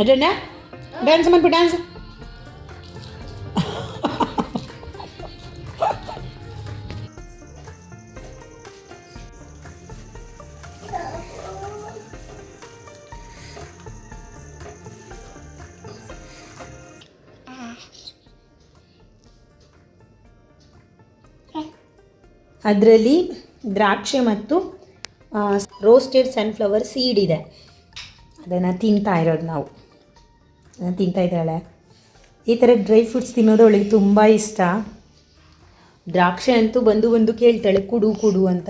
ಅದನ್ನ ಡ್ಯಾನ್ಸ್ ಮಾಡ್ಬಿಟ್ಟು ಡ್ಯಾನ್ಸ್ ಅದರಲ್ಲಿ ದ್ರಾಕ್ಷೆ ಮತ್ತು ರೋಸ್ಟೆಡ್ ಸನ್ಫ್ಲವರ್ ಸೀಡ್ ಇದೆ. ಅದನ್ನು ತಿಂತಾ ಇರೋದು ನಾವು. ತಿಂತಾ ಇದ್ದಾಳೆ. ಈ ಥರ ಡ್ರೈ ಫ್ರೂಟ್ಸ್ ತಿನ್ನೋದು ಅವಳಿಗೆ ತುಂಬ ಇಷ್ಟ. ದ್ರಾಕ್ಷೆ ಅಂತೂ ಬಂದು ಬಂದು ಕೇಳ್ತಾಳೆ, ಕುಡು ಕುಡು ಅಂತ.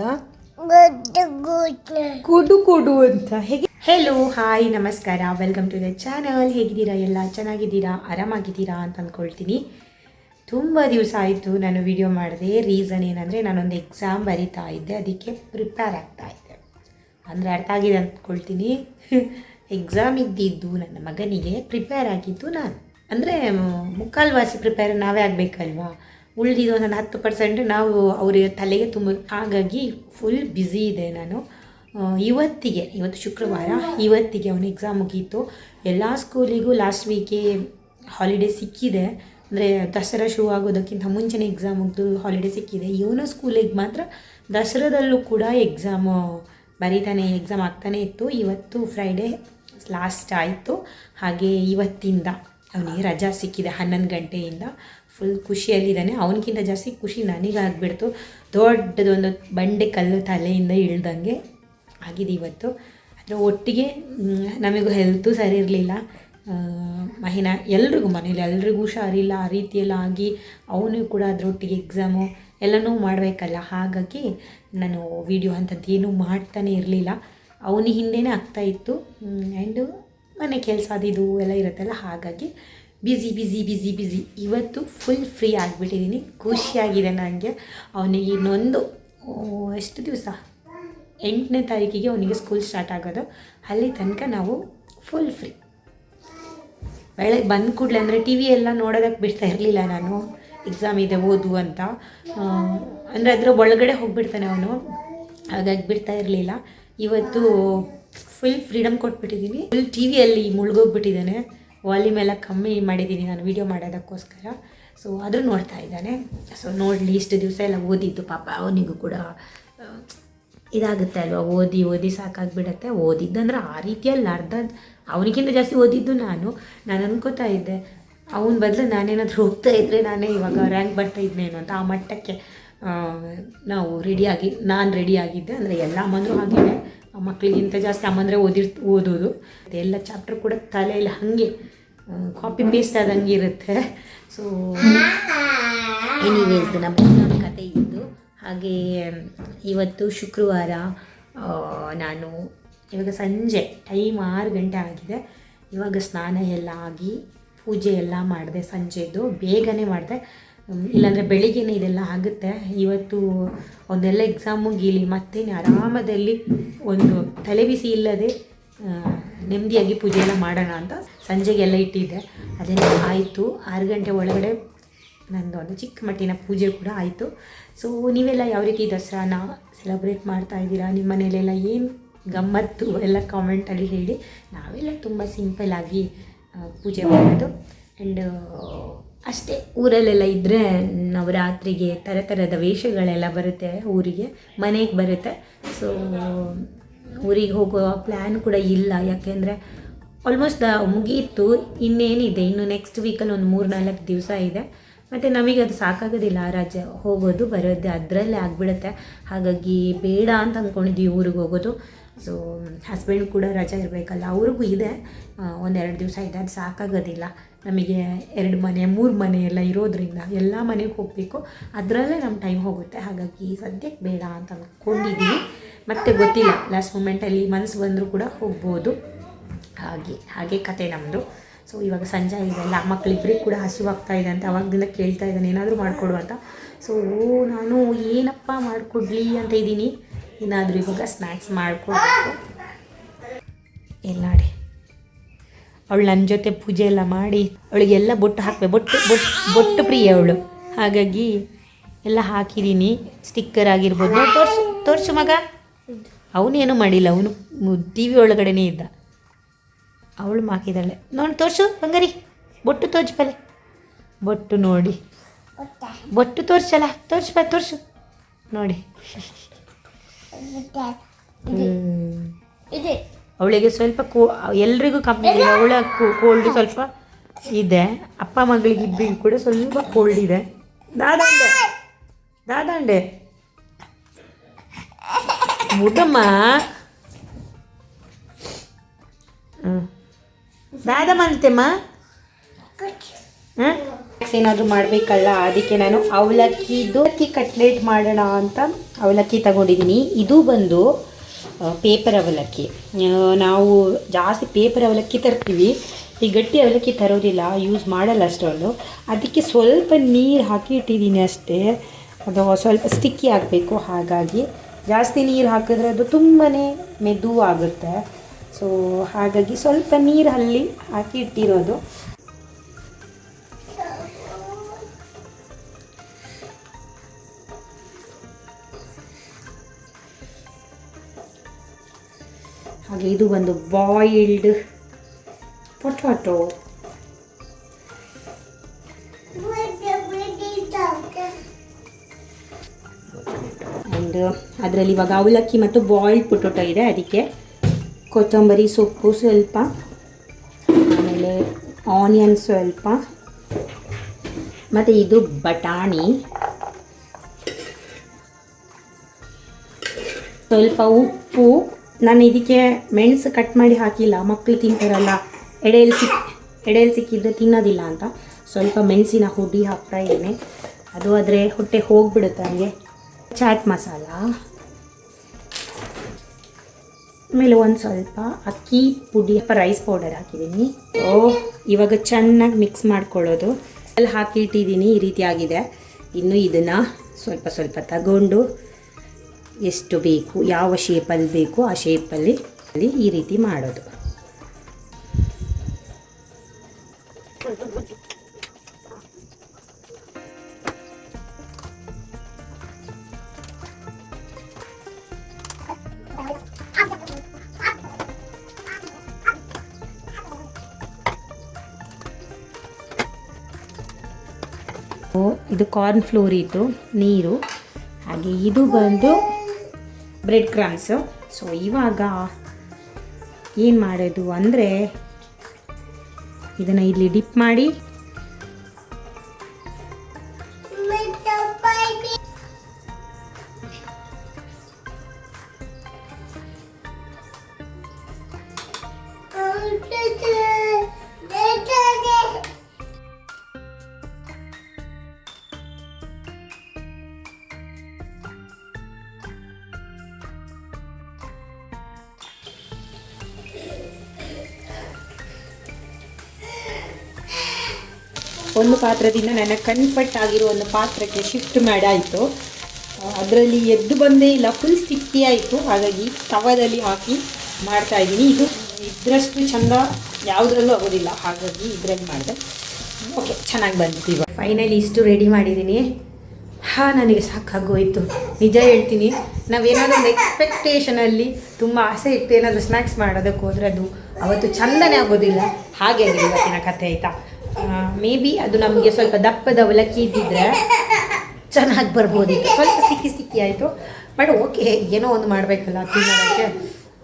ಕುಡು ಕುಡು ಅಂತ. ಹೇಗೆ? ಹೆಲೋ ಹಾಯ್ ನಮಸ್ಕಾರ. ವೆಲ್ಕಮ್ ಟು ದ ಚಾನಲ್ ಹೇಗಿದ್ದೀರಾ ಎಲ್ಲ? ಚೆನ್ನಾಗಿದ್ದೀರಾ? ಆರಾಮಾಗಿದ್ದೀರಾ ಅಂತ ಅಂದ್ಕೊಳ್ತೀನಿ ತುಂಬ ದಿವಸ ಆಯಿತು ನಾನು ವಿಡಿಯೋ ಮಾಡಿದೆ. ರೀಸನ್ ಏನಂದರೆ ನಾನೊಂದು ಎಕ್ಸಾಮ್ ಬರಿತಾ ಇದ್ದೆ. ಅದಕ್ಕೆ ಪ್ರಿಪೇರ್ ಆಗ್ತಾ ಇದ್ದೆ. ಅಂದರೆ ಅರ್ಥ ಆಗಿದೆ ಅಂದ್ಕೊಳ್ತೀನಿ ಎಕ್ಸಾಮ್ ಇದ್ದಿದ್ದು ನನ್ನ ಮಗನಿಗೆ ಪ್ರಿಪೇರ್ ಆಗಿದ್ದು ನಾನು. ಅಂದರೆ, ಮುಕ್ಕಾಲ್ವಾಸಿ ಪ್ರಿಪೇರ್ ನಾವೇ ಆಗಬೇಕಲ್ವಾ? ಉಳಿದಿದ್ದು ಒಂದು ಹತ್ತು ಪರ್ಸೆಂಟ್ ನಾವು ಅವ್ರ ತಲೆಗೆ ತುಂಬ, ಹಾಗಾಗಿ ಫುಲ್ ಬ್ಯುಸಿ ಇದೆ ನಾನು. ಇವತ್ತಿಗೆ, ಇವತ್ತು ಶುಕ್ರವಾರ, ಇವತ್ತಿಗೆ ಅವನ ಎಕ್ಸಾಮ್ ಮುಗೀತು. ಎಲ್ಲ ಸ್ಕೂಲಿಗೂ ಲಾಸ್ಟ್ ವೀಕೆ ಹಾಲಿಡೇ ಸಿಕ್ಕಿದೆ. ಅಂದರೆ ದಸರಾ ಶುರು ಆಗೋದಕ್ಕಿಂತ ಮುಂಚೆನೇ ಎಕ್ಸಾಮ್ ಮುಗಿದು ಹಾಲಿಡೇ ಸಿಕ್ಕಿದೆ. ಇವನು ಸ್ಕೂಲಿಗೆ ಮಾತ್ರ ದಸರಾದಲ್ಲೂ ಕೂಡ ಎಕ್ಸಾಮು ಬರೀತಾನೆ ಎಕ್ಸಾಮ್ ಆಗ್ತಾನೆ ಇತ್ತು. ಇವತ್ತು ಫ್ರೈಡೇ ಲಾಸ್ಟ್ ಆಯಿತು. ಹಾಗೆ ಇವತ್ತಿಂದ ಅವನಿಗೆ ರಜಾ ಸಿಕ್ಕಿದೆ ಹನ್ನೊಂದು ಗಂಟೆಯಿಂದ. ಫುಲ್ ಖುಷಿಯಲ್ಲಿದ್ದಾನೆ. ಅವನಿಗಿಂತ ಜಾಸ್ತಿ ಖುಷಿ ನನಗಾಗ್ಬಿಡ್ತು. ದೊಡ್ಡದೊಂದು ಬಂಡೆ ಕಲ್ಲು ತಲೆಯಿಂದ ಇಳ್ದಂಗೆ ಆಗಿದೆ ಇವತ್ತು. ಅದರ ಒಟ್ಟಿಗೆ ನಮಗೂ ಹೆಲ್ತು ಸರಿ ಇರಲಿಲ್ಲ ಮಹಿನ ಎಲ್ರಿಗೂ ಮನೇಲಿ ಎಲ್ರಿಗೂ ಹುಷಾರಿಲ್ಲ ಆ ರೀತಿಯೆಲ್ಲ ಆಗಿ ಅವನು ಕೂಡ ಅದರೊಟ್ಟಿಗೆ ಎಕ್ಸಾಮು ಎಲ್ಲನೂ ಮಾಡಬೇಕಲ್ಲ. ಹಾಗಾಗಿ ನಾನು ವಿಡಿಯೋ ಅಂಥದ್ದು ಏನೂ ಮಾಡ್ತಾನೆ ಇರಲಿಲ್ಲ. ಅವನ ಹಿಂದೆನೇ ಆಗ್ತಾಯಿತ್ತು ಆ್ಯಂಡು ಮನೆ ಕೆಲಸ ಅದು ಎಲ್ಲ ಇರುತ್ತಲ್ಲ ಹಾಗಾಗಿ ಬ್ಯುಸಿ ಬ್ಯುಸಿ ಬ್ಯುಸಿ ಬ್ಯುಸಿ ಇವತ್ತು ಫುಲ್ ಫ್ರೀ ಆಗಿಬಿಟ್ಟಿದ್ದೀನಿ ಖುಷಿಯಾಗಿದೆ ನನಗೆ ಅವನಿಗೆ ಇನ್ನೊಂದು ಎಷ್ಟು ದಿವಸ? ಎಂಟನೇ ತಾರೀಕಿಗೆ ಅವನಿಗೆ ಸ್ಕೂಲ್ ಸ್ಟಾರ್ಟ್ ಆಗೋದು. ಅಲ್ಲಿ ತನಕ ನಾವು ಫುಲ್ ಫ್ರೀ ಬೆಳಗ್ಗೆ ಬಂದ ಕೂಡಲೇ ಅಂದರೆ ಟಿ ವಿ ಎಲ್ಲ ನೋಡೋದಕ್ಕೆ ಬಿಡ್ತಾ ಇರಲಿಲ್ಲ ನಾನು. ಎಕ್ಸಾಮ್ ಇದೆ, ಓದು ಅಂತ. ಅಂದರೆ ಅದರ ಒಳಗಡೆ ಹೋಗಿಬಿಡ್ತಾನೆ ಅವನು. ಹಾಗಾಗಿ ಬಿಡ್ತಾ ಇರಲಿಲ್ಲ. ಇವತ್ತು ಫುಲ್ ಫ್ರೀಡಮ್ ಕೊಟ್ಬಿಟ್ಟಿದ್ದೀನಿ ಫುಲ್ ಟಿ ವಿಯಲ್ಲಿ ಮುಳುಗೋಗ್ಬಿಟ್ಟಿದ್ದಾನೆ. ವಾಲ್ಯೂಮ್ ಎಲ್ಲ ಕಮ್ಮಿ ಮಾಡಿದ್ದೀನಿ ನಾನು ವೀಡಿಯೋ ಮಾಡೋದಕ್ಕೋಸ್ಕರ. ಸೊ ಆದರೂ ನೋಡ್ತಾ ಇದ್ದಾನೆ. ಸೊ ನೋಡಲಿ, ಇಷ್ಟು ದಿವಸ ಎಲ್ಲ ಓದಿದ್ದು ಪಾಪ. ಅವನಿಗೂ ಕೂಡ ಇದಾಗುತ್ತೆ ಅಲ್ವಾ? ಓದಿ ಓದಿ ಸಾಕಾಗ್ಬಿಡತ್ತೆ. ಓದಿದ್ದಂದ್ರೆ ಆ ರೀತಿಯಲ್ಲಿ ಅರ್ಧ ಅವನಿಗಿಂತ ಜಾಸ್ತಿ ಓದಿದ್ದು ನಾನು. ನಾನು ಅನ್ಕೋತಾ ಇದ್ದೆ. ಅವನ ಬದಲು ನಾನೇನಾದರೂ ಹೋಗ್ತಾ ಇದ್ದರೆ ನಾನೇ ಇವಾಗ ರ್ಯಾಂಕ್ ಬರ್ತಾ ಇದ್ದೇನು ಅಂತ ಆ ಮಟ್ಟಕ್ಕೆ. ನಾವು ರೆಡಿಯಾಗಿ ನಾನು ರೆಡಿಯಾಗಿದ್ದೆ ಅಂದರೆ ಎಲ್ಲ ಅಮ್ಮಂದರು ಹಾಗೆ ಮಕ್ಕಳಿಗಿಂತ ಜಾಸ್ತಿ ಅಮ್ಮಂದರೆ ಓದಿರ್, ಓದೋದು. ಎಲ್ಲ ಚಾಪ್ಟರ್ ಕೂಡ ತಲೆಯಲ್ಲಿ ಹಾಗೆ ಕಾಪಿ ಪೇಸ್ಟ್ ಆದಂಗೆ ಇರುತ್ತೆ. ಸೊ ಎನಿವೇಸ್ ನಮ್ಮ ಕತೆ ಇದ್ದು ಹಾಗೆ, ಇವತ್ತು ಶುಕ್ರವಾರ ನಾನು ಇವಾಗ ಸಂಜೆ ಟೈಮ್ ಆರು ಗಂಟೆ ಆಗಿದೆ. ಇವಾಗ ಸ್ನಾನ ಎಲ್ಲ ಆಗಿ, ಪೂಜೆ ಎಲ್ಲ ಮಾಡಿದೆ ಸಂಜೆದು. ಬೇಗನೆ ಮಾಡಿದೆ. ಇಲ್ಲಾಂದರೆ ಬೆಳಿಗ್ಗೆನೇ ಇದೆಲ್ಲ ಆಗುತ್ತೆ. ಇವತ್ತು ಒಂದೆಲ್ಲ ಎಕ್ಸಾಮ್ ಮುಗೀಲಿ, ಮತ್ತೇನು ಆರಾಮದಲ್ಲಿ ಒಂದು ತಲೆಬಿಸಿ ಇಲ್ಲದೆ ನೆಮ್ಮದಿಯಾಗಿ ಪೂಜೆ ಎಲ್ಲ ಮಾಡೋಣ ಅಂತ ಸಂಜೆಗೆಲ್ಲ ಇಟ್ಟಿದ್ದೆ. ಅದೆಲ್ಲ ಆಯಿತು. ಆರು ಗಂಟೆ ಒಳಗಡೆ ನಂದು ಒಂದು ಚಿಕ್ಕ ಮಟ್ಟಿನ ಪೂಜೆ ಕೂಡ ಆಯಿತು. ಸೊ ನೀವೆಲ್ಲ ಯಾವ ರೀತಿ ದಸರಾನ ಸೆಲೆಬ್ರೇಟ್ ಮಾಡ್ತಾ ಇದ್ದೀರಾ? ನಿಮ್ಮ ಮನೇಲೆಲ್ಲ ಏನು ಗಮ್ಮತ್ತು? ಎಲ್ಲ ಕಾಮೆಂಟಲ್ಲಿ ಹೇಳಿ. ನಾವೆಲ್ಲ ತುಂಬ ಸಿಂಪಲ್ಲಾಗಿ ಪೂಜೆ ಮಾಡೋದು. ಆ್ಯಂಡ್ ಅಷ್ಟೇ. ಊರಲ್ಲೆಲ್ಲ ಇದ್ದರೆ ನವರಾತ್ರಿಗೆ ಥರ ಥರದ ವೇಷಗಳೆಲ್ಲ ಬರುತ್ತೆ ಊರಿಗೆ, ಮನೆಗೆ ಬರುತ್ತೆ. ಸೊ ಊರಿಗೆ ಹೋಗೋ ಪ್ಲ್ಯಾನ್ ಕೂಡ ಇಲ್ಲ. ಯಾಕೆಂದರೆ ಆಲ್ಮೋಸ್ಟ್ ಮುಗಿಯಿತು ಇನ್ನೇನಿದೆ. ಇನ್ನು ನೆಕ್ಸ್ಟ್ ವೀಕಲ್ಲಿ ಒಂದು ಮೂರು ನಾಲ್ಕು ದಿವಸ ಇದೆ. ಮತ್ತು ನಮಗೆ ಅದು ಸಾಕಾಗೋದಿಲ್ಲ. ಆ ರಾಜ್ಯ ಹೋಗೋದು, ಬರೋದು ಅದರಲ್ಲೇ ಆಗಿಬಿಡುತ್ತೆ. ಹಾಗಾಗಿ ಬೇಡ ಅಂತ ಅಂದ್ಕೊಂಡಿದ್ವಿ ಊರಿಗೆ ಹೋಗೋದು. ಸೊ ಹಸ್ಬೆಂಡ್ ಕೂಡ ರಜೆ ಇರಬೇಕಲ್ಲ, ಅವ್ರಿಗೂ ಇದೆ. ಒಂದೆರಡು ದಿವಸ ಇದೆ. ಅದು ಸಾಕಾಗೋದಿಲ್ಲ. ನಮಗೆ ಎರಡು ಮನೆ, ಮೂರು ಮನೆ ಎಲ್ಲ ಇರೋದ್ರಿಂದ ಎಲ್ಲ ಮನೆಗೆ ಹೋಗಬೇಕು. ಅದರಲ್ಲೇ ನಮ್ಮ ಟೈಮ್ ಹೋಗುತ್ತೆ. ಹಾಗಾಗಿ ಸದ್ಯಕ್ಕೆ ಬೇಡ ಅಂತ ಅಂದ್ಕೊಂಡಿದ್ದೀವಿ ಮತ್ತೆ ಗೊತ್ತಿಲ್ಲ ಲಾಸ್ಟ್ ಮೂಮೆಂಟಲ್ಲಿ ಮನಸ್ಸು ಬಂದರೂ ಕೂಡ ಹೋಗ್ಬೋದು. ಹಾಗೆ ಹಾಗೆ ಕತೆ ನಮ್ಮದು ಸೊ ಇವಾಗ ಸಂಜೆ ಇದೆಲ್ಲ ಮಕ್ಕಳಿಬ್ಬರಿಗೆ ಕೂಡ ಹಸಿವಾಗ್ತಾ ಇದೆ ಅಂತ ಅವಾಗದಿಂದ ಕೇಳ್ತಾ ಇದ್ದಾನೆ ಏನಾದರೂ ಮಾಡಿಕೊಡು ಅಂತ. ಸೊ ನಾನು ಏನಪ್ಪ ಮಾಡಿಕೊಡ್ಲಿ ಅಂತ ಇದ್ದೀನಿ. ಏನಾದರೂ ಇವಾಗ ಸ್ನ್ಯಾಕ್ಸ್ ಮಾಡಿಕೊಡ್ಬೇಕು. ಎಲ್ಲ ಅವಳು ನನ್ನ ಜೊತೆ ಪೂಜೆ ಎಲ್ಲ ಮಾಡಿ ಅವಳಿಗೆಲ್ಲ ಬೊಟ್ಟು ಹಾಕಬೇಕು ಬೊಟ್ಟು ಬೊಟ್ಟು ಬೊಟ್ಟು ಪ್ರಿಯ ಅವಳು. ಹಾಗಾಗಿ ಎಲ್ಲ ಹಾಕಿದ್ದೀನಿ ಸ್ಟಿಕ್ಕರ್ ಆಗಿರ್ಬೋದು. ತೋರಿಸು ತೋರಿಸು ಮಗ. ಅವನೇನು ಮಾಡಿಲ್ಲ ಅವನು ಟಿ ವಿ ಒಳಗಡೆನೇ ಇದ್ದ. ಅವಳು ಹಾಕಿದ್ದಾಳೆ. ನೋಡಿ ತೋರಿಸು ಬಂಗಾರಿ. ಬೊಟ್ಟು ತೋರ್ಸು ಬೊಟ್ಟು ನೋಡಿ. ಬೊಟ್ಟು ತೋರಿಸಲ್ಲ ತೋರಿಸ್ಬ ತೋರಿಸು. ನೋಡಿ. ಇದೆ. ಅವಳಿಗೆ ಸ್ವಲ್ಪ ಕೋ ಎಲ್ರಿಗೂ ಕಮ್ಮಿ ಇದೆ. ಅವಳ ಕೋಲ್ಡ್ ಸ್ವಲ್ಪ ಇದೆ. ಅಪ್ಪ ಮಗಳಿಗೆ ಇಬ್ಬರಿಗೂ ಕೂಡ ಸ್ವಲ್ಪ ಕೋಲ್ಡ್ ಇದೆ. ದಾದಾಂಡೆ ದಾದಾಂಡೆ. ಮುದಮ್ಮ ಹ್ಞೂ ದಾದ ಮಾಡ್ತೆಮ್ಮ ಹಾಂ ಏನಾದರೂ ಮಾಡಬೇಕಲ್ಲ ಅದಕ್ಕೆ ನಾನು ಅವಲಕ್ಕಿ ಅಕ್ಕಿ ಕಟ್ಲೆಟ್ ಮಾಡೋಣ ಅಂತ ಅವಲಕ್ಕಿ ತಗೊಂಡಿದ್ದೀನಿ. ಇದು ಬಂದು ಪೇಪರ್ ಅವಲಕ್ಕಿ. ನಾವು ಜಾಸ್ತಿ ಪೇಪರ್ ಅವಲಕ್ಕಿ ತರ್ತೀವಿ. ಈ ಗಟ್ಟಿ ಅವಲಕ್ಕಿ ತರೋದಿಲ್ಲ ಯೂಸ್ ಮಾಡಲ್ಲ ಅಷ್ಟೊಂದು ಅದಕ್ಕೆ ಸ್ವಲ್ಪ ನೀರು ಹಾಕಿ ಇಟ್ಟಿದ್ದೀನಿ ಅಷ್ಟೇ. ಅದು ಸ್ವಲ್ಪ ಸ್ಟಿಕ್ಕಿ ಆಗಬೇಕು, ಹಾಗಾಗಿ. ಜಾಸ್ತಿ ನೀರು ಹಾಕಿದ್ರೆ ಅದು ತುಂಬಾ ಮೆದು ಆಗುತ್ತೆ ಸೊ ಹಾಗಾಗಿ ಸ್ವಲ್ಪ ನೀರು ಅಲ್ಲಿ ಹಾಕಿ ಇಟ್ಟಿರೋದು. ಹಾಗೆ ಇದು ಒಂದು ಬಾಯಿಲ್ಡ್ ಪೊಟ್ಯಾಟೊ ಆ್ಯಂಡ್ ಅದರಲ್ಲಿ ಇವಾಗ ಅವಲಕ್ಕಿ ಮತ್ತು ಬಾಯ್ಲ್ಡ್ ಪೊಟೊಟೊ ಇದೆ. ಅದಕ್ಕೆ ಕೊತ್ತಂಬರಿ ಸೊಪ್ಪು ಸ್ವಲ್ಪ, ಆಮೇಲೆ ಆನಿಯನ್ ಸ್ವಲ್ಪ, ಮತ್ತು ಇದು ಬಟಾಣಿ. ಸ್ವಲ್ಪ ಉಪ್ಪು ನಾನು ಇದಕ್ಕೆ ಮೆಣಸು ಕಟ್ ಮಾಡಿ ಹಾಕಿಲ್ಲ ಮಕ್ಕಳು ತಿಂತಾರಲ್ಲ, ಎಡೆಯಲ್ಲಿ ಸಿಕ್, ಎಡೆಯಲ್ಲಿ ಸಿಕ್ಕಿದ್ರೆ ತಿನ್ನೋದಿಲ್ಲ ಅಂತ. ಸ್ವಲ್ಪ ಮೆಣಸಿನ ಹುಡಿ ಹಾಕ್ತಾ ಇದ್ದೀನಿ. ಅದು ಆದರೆ ಹೊಟ್ಟೆ ಹೋಗಿಬಿಡುತ್ತೆ ನನಗೆ ಚಾಟ್ ಮಸಾಲ. ಆಮೇಲೆ ಒಂದು ಸ್ವಲ್ಪ ಅಕ್ಕಿ ಪುಡಿ ರೈಸ್ ಪೌಡರ್ ಹಾಕಿದ್ದೀನಿ. ಓ, ಇವಾಗ ಚೆನ್ನಾಗಿ ಮಿಕ್ಸ್ ಮಾಡ್ಕೊಳ್ಳೋದು. ಅಲ್ಲಿ ಹಾಕಿ ಇಟ್ಟಿದ್ದೀನಿ, ಈ ರೀತಿ ಆಗಿದೆ. ಇನ್ನು ಇದನ್ನು ಸ್ವಲ್ಪ ಸ್ವಲ್ಪ ತಗೊಂಡು ಎಷ್ಟು ಬೇಕು, ಯಾವ ಶೇಪಲ್ಲಿ ಬೇಕು ಆ ಶೇಪಲ್ಲಿ ಅಲ್ಲಿ ಈ ರೀತಿ ಮಾಡೋದು. ಇದು ಕಾರ್ನ್ ಫ್ಲೋರ್ ಇತ್ತು ನೀರು, ಹಾಗೆ ಇದು ಬಂದು ಬ್ರೆಡ್ ಕ್ರಮ್ಸು ಸೊ ಇವಾಗ ಏನು ಮಾಡೋದು ಅಂದರೆ ಇದನ್ನು ಇಲ್ಲಿ ಡಿಪ್ ಮಾಡಿ. ಒಂದು ಪಾತ್ರದಿಂದ ನನ್ನ ಕನ್ಫರ್ಟ್ ಆಗಿರೋ ಒಂದು ಪಾತ್ರಕ್ಕೆ ಶಿಫ್ಟ್ ಮಾಡಾಯಿತು. ಅದರಲ್ಲಿ ಎದ್ದು ಬಂದೇ ಇಲ್ಲ ಫುಲ್ ಸ್ಟಿಕ್ಕಿ ಆಯಿತು. ಹಾಗಾಗಿ ತವದಲ್ಲಿ ಹಾಕಿ ಮಾಡ್ತಾ ಇದ್ದೀನಿ. ಇದು ಇದರಷ್ಟು ಚಂದ ಯಾವುದರಲ್ಲೂ ಆಗೋದಿಲ್ಲ. ಹಾಗಾಗಿ ಇದರಲ್ಲಿ ಮಾಡಿದೆ. ಓಕೆ ಚೆನ್ನಾಗಿ ಬಂದಿತ್ತು ಇವಾಗ. ಫೈನಲಿ ಇಷ್ಟು ರೆಡಿ ಮಾಡಿದ್ದೀನಿ. ಹಾಂ, ನನಗೆ ಸಾಕಾಗೋಯ್ತು. ನಿಜ ಹೇಳ್ತೀನಿ, ನಾವೇನಾದರೂ ಒಂದು ಎಕ್ಸ್ಪೆಕ್ಟೇಷನಲ್ಲಿ ತುಂಬ ಆಸೆ ಇಟ್ಟು ಏನಾದರೂ ಸ್ನ್ಯಾಕ್ಸ್ ಮಾಡೋದಕ್ಕೆ ಹೋದ್ರೆ ಅದು ಅವತ್ತು ಚಂದನೇ ಆಗೋದಿಲ್ಲ. ಹಾಗೆ ಇವತ್ತಿನ ಕಥೆ, ಆಯಿತಾ? ಮೇ ಬಿ ಅದು ನಮಗೆ ಸ್ವಲ್ಪ ದಪ್ಪದ ಅವಲಕ್ಕಿ ಇದ್ದಿದ್ರೆ ಚೆನ್ನಾಗಿ ಬರ್ಬೋದಿತ್ತು ಸ್ವಲ್ಪ ಸಿಕ್ಕಿ ಸಿಕ್ಕಿ ಆಯಿತು. ಬಟ್ ಓಕೆ ಏನೋ ಒಂದು ಮಾಡಬೇಕಲ್ಲ, ತಿನ್ನೋದಕ್ಕೆ.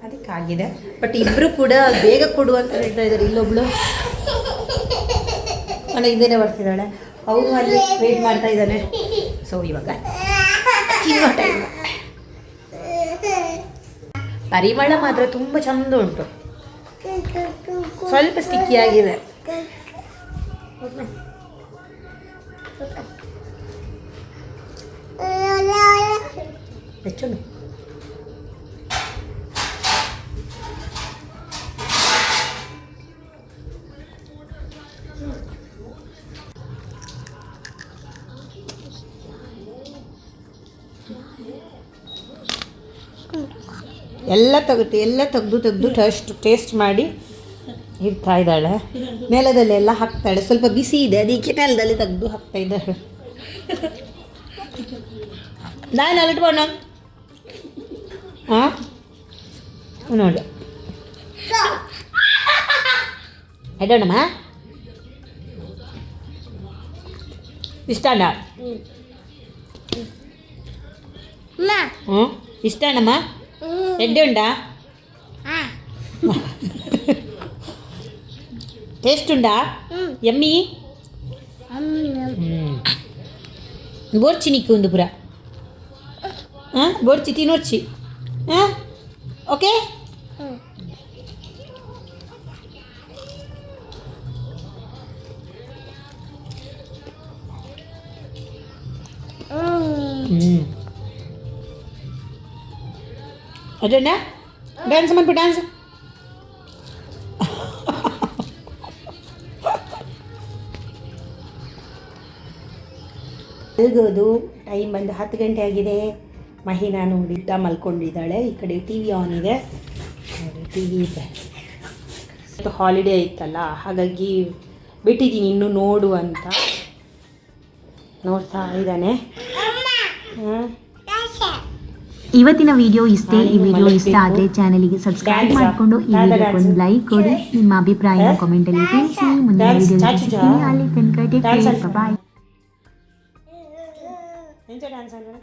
ಅದಕ್ಕಾಗಿದೆ. ಬಟ್ ಇಬ್ಬರು ಕೂಡ ಬೇಗ ಕೊಡು ಅಂತ ಹೇಳ್ತಾ ಇದ್ದಾರೆ. ಇಲ್ಲೊಬ್ಳು ಅಲ್ಲ ಹಿಂದೆನೇ ಬರ್ತಿದ್ದಾಳೆ. ಅವನು ಅಲ್ಲಿ ವೆಯ್ಟ್ ಮಾಡ್ತಾ ಇದ್ದಾನೆ. ಸೊ ಇವಾಗ ತಿನ್ನೋ ಟೈಮ್ ಪರಿಮಳ ಮಾತ್ರ ತುಂಬ ಚಂದ ಉಂಟು. ಸ್ವಲ್ಪ ಸ್ಟಿಕ್ಕಿ ಆಗಿದೆ. ಎಲ್ಲ ತೆಗುತ್ತೆ ಎಲ್ಲ ತೆಗೆದು ತೆಗೆದು ಟೇಸ್ಟ್ ಟೇಸ್ಟ್ ಮಾಡಿ ಇರ್ತಾ ಇದ್ದಾಳೆ. ನೆಲದಲ್ಲೆಲ್ಲ ಹಾಕ್ತಾಳೆ. ಸ್ವಲ್ಪ ಬಿಸಿ ಇದೆ ಅದಕ್ಕೆ ನೆಲದಲ್ಲಿ ತೆಗೆದು ಹಾಕ್ತಾ ಇದ್ದಾಳೆ. ನಾನು ಅಲ್ಟ್ಬೋಣ ಹಾಂ ನೋಡಿ. ಎಡೋಣಮ್ಮ ಇಷ್ಟಾಣ ಹ್ಞೂ ಇಷ್ಟಾಣಮ್ಮ ಎಡ್ಡೆ ಉಂಡಾ టేస్ట్ ఉండా ఎమ్మి బోర్చి నీకు ఉంది పురా బోర్చి తినొచ్చి ఓకే అదేనా డాన్స్ మనకు డాన్స్ ಮಲಗೋದು ಟೈಮ್ ಬಂದು ಹತ್ತು ಗಂಟೆ ಆಗಿದೆ. ಮಹಿನಾ ಊಟ ಮಲ್ಕೊಂಡಿದ್ದಾಳೆ. ಈ ಕಡೆ ಟಿ ವಿ ಆನ್ ಇದೆ. ಟಿ ವಿ ಇದೆ. ಹಾಲಿಡೇ ಇತ್ತಲ್ಲ ಹಾಗಾಗಿ ಬಿಟ್ಟಿದ್ದೀನಿ ಇನ್ನು ನೋಡು ಅಂತ. ನೋಡ್ತಾ ಇದ್ದಾನೆ. ಇವತ್ತಿನ ವಿಡಿಯೋ ಇಷ್ಟೇ. ಈ ವಿಡಿಯೋ ಇಷ್ಟ. ಆದರೆ ಚಾನಲ್ಗೆ ಸಬ್ಸ್ಕ್ರೈಬ್ ಮಾಡಿಕೊಂಡು ಈ ವಿಡಿಯೋ ಒಂದು ಲೈಕ್ ಕೊಡಿ. ನಿಮ್ಮ ಅಭಿಪ್ರಾಯ ಕಾಮೆಂಟಲ್ಲಿ ತಿಳಿಸಿ. ಮುಂದಿನ ವಿಡಿಯೋ ಅಲ್ಲಿ ತನಕ. ಬಾಯ್ ಎಂತ ಡ್ಯಾನ್ಸ್ ಅಂದ್ರೆ